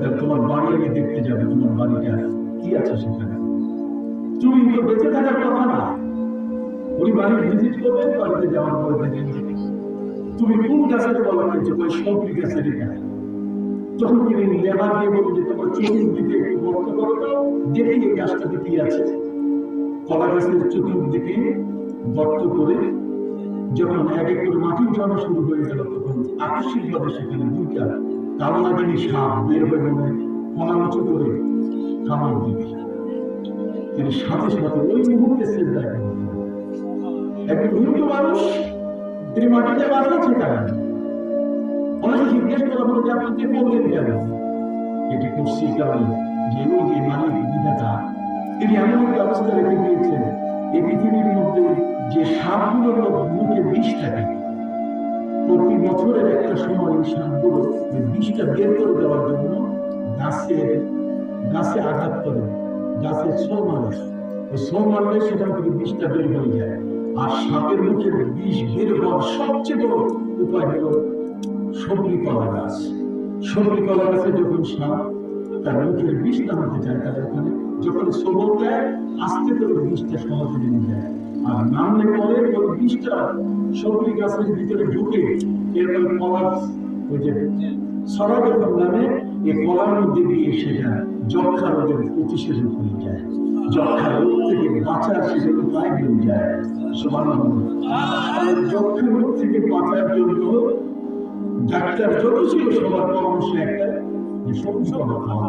যাতে তোমার বাড়ি আমি দেখতে যাবে, তোমার বাড়িটা কি আছে সেখানে? তুমি তো বেঁচে থাকার কথা না। ওই বাড়ি ভিজিট করবে, বাড়িতে যাওয়ার পরে দেখে তুমি কোন গাছের বলা হয়েছে ওই সবরি গাছের এখানে। তখন তিনি লেবার দিয়ে বলবেন যে তোমার একটু করো এই গাছটাতে কি আছে। কলা গাছের চতুর্দিকে করে যখন এক এক করে মাটি শুরু হয়ে গেল, তখন আকস্মিক ভাবে সেখানে দুইটা কালো লাগিনি সাপ বের হয়ে গেলে কলা উঁচু করে কামড় দিবে। তিনি সাথে সাথে ওই মুহূর্তে মৃত মানুষ তিনি মাটিতে অনেকে জিজ্ঞেস করা আপনি যে বললেন কেন? এটি কারণ যে বিধাতা, তিনি এমন অবস্থা রেখে দিয়েছেন এই পৃথিবীর মধ্যে যে সাপগুলোর মুখে বিষ থাকে। প্রতি বছরের একটা সময় এই সাপগুলো বিষটা বের করে দেওয়ার জন্য গাছের গাছে আঘাত করে, গাছে ছো মারে। ওই ছো মারলে সেখান থেকে বিষটা বের হয়ে যায়। আর সাপের মুখে বিষ বের হওয়ার সবচেয়ে বড় উপায় হলো সবরি কলা গাছ। সবরি কলা গাছে যখন সাপ তার মুখের বিষ নামাতে চায় তাদের ওখানে যখন সবল দেয় আস্তে করে বিষটা সহজে নেমে যায়। আর নামলে পরে ওই বিষটা সবরি গাছের ভিতরে ঢুকে ওই যে নামে এই কলার মধ্যে দিয়ে সেটা যক্ষা রোগের প্রতিষেধক হয়ে যায়। যক্ষা রোগ থেকে বাঁচার হয়ে যায়। সমান যক্ষা রোগ থেকে বাঁচার জন্য ডাক্তার যত ছিল সবার পরামর্শ একটা যে সবজি খাওয়া।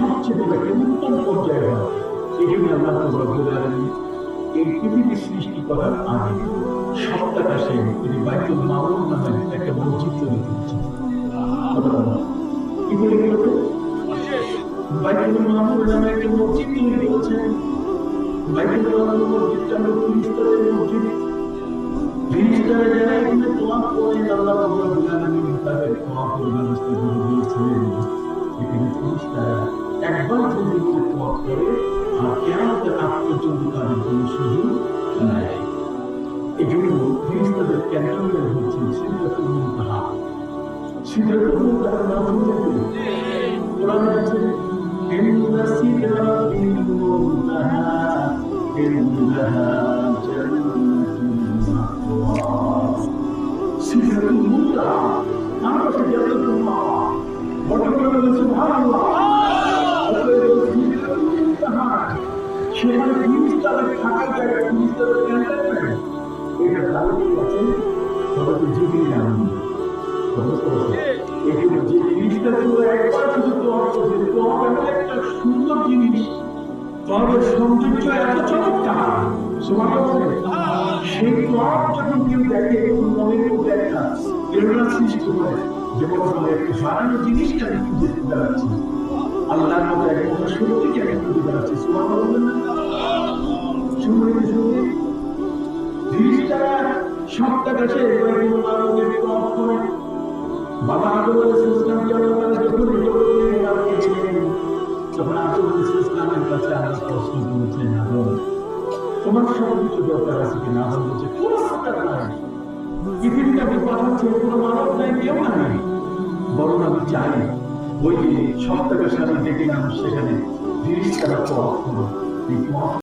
সবচেয়ে একটা উত্তম পর্যায়ে হয় এই জন্য আল্লাহ এই পৃথিবী সৃষ্টি করার আগে সপ্তাহটা সে তিনি বাইতুল মামুন নামে একটা মসজিদ তৈরি করেছেন কি বলে গেল তো? বাইতুল মামুন নামে একটা মসজিদ তৈরি করেছেন বাইতুল মামুন মসজিদটা হলো ফিরিস্তাদের মসজিদ। ফিরিস্তারা যারা এখানে তোমার করে আল্লাহ রাব্বুল আলামিন তাদের তোমার করে দিয়েছিলেন এখানে ফিরিস্তারা একবার যদি করে তোমার করে আর কেয়ামতের আগ পর্যন্ত তাদের কোনো সুযোগ নাই এই জন্য ফিরিস্তাদের ক্যান্টনমেন্ট হচ্ছে সিদ্ধাতুল মুনতাহা সিদ্ধাতুল মুনতাহার নাম শুনছেন কোরআন আছে ইন্না সিদরাতিল মুনতাহা ইন্নাহা জান্নাতুল মুনতাহা আমরা সিদরাতুল মাওয়া বর্তমানে বলে সুবহানাল্লাহ সেখানে ফিরিস্তাদের থাকার জায়গা ফিরিস্তাদের ক্যান্টনমেন্ট এটা দাবি আছে, সবাইকে জিবিয়ে আনন্দ এখানে যে জিনিসটা তোমরা একবার শুধু তোমার করছে একটা সুন্দর জিনিস। তোমাদের সৌন্দর্য এত চমৎকার। সবার সেই তোমার যখন কেউ দেখে এবং মনের মধ্যে একটা প্রেরণা সৃষ্টি করে যেমন বলে একটা সারানো জিনিসকে আমি খুঁজে বেড়াচ্ছি আল্লাহর মতো এক কথা সত্যিকে আমি খুঁজে বেড়াচ্ছি সবার বলবেন না শুনবেন শুনবেন ফিরিস্তারা সপ্তাহ কাছে বাবা আদম আলাইহিসসালামকে আল্লাহ যখন পাঠিয়েছিলেন তখন আদম আলাইহিসসালামের কাছে আল্লাহ প্রশ্ন করেছেন আদম তোমার সব কিছু বরং আমি চাই ওই সপ্তাহের সাথে সামনে নাম সেখানে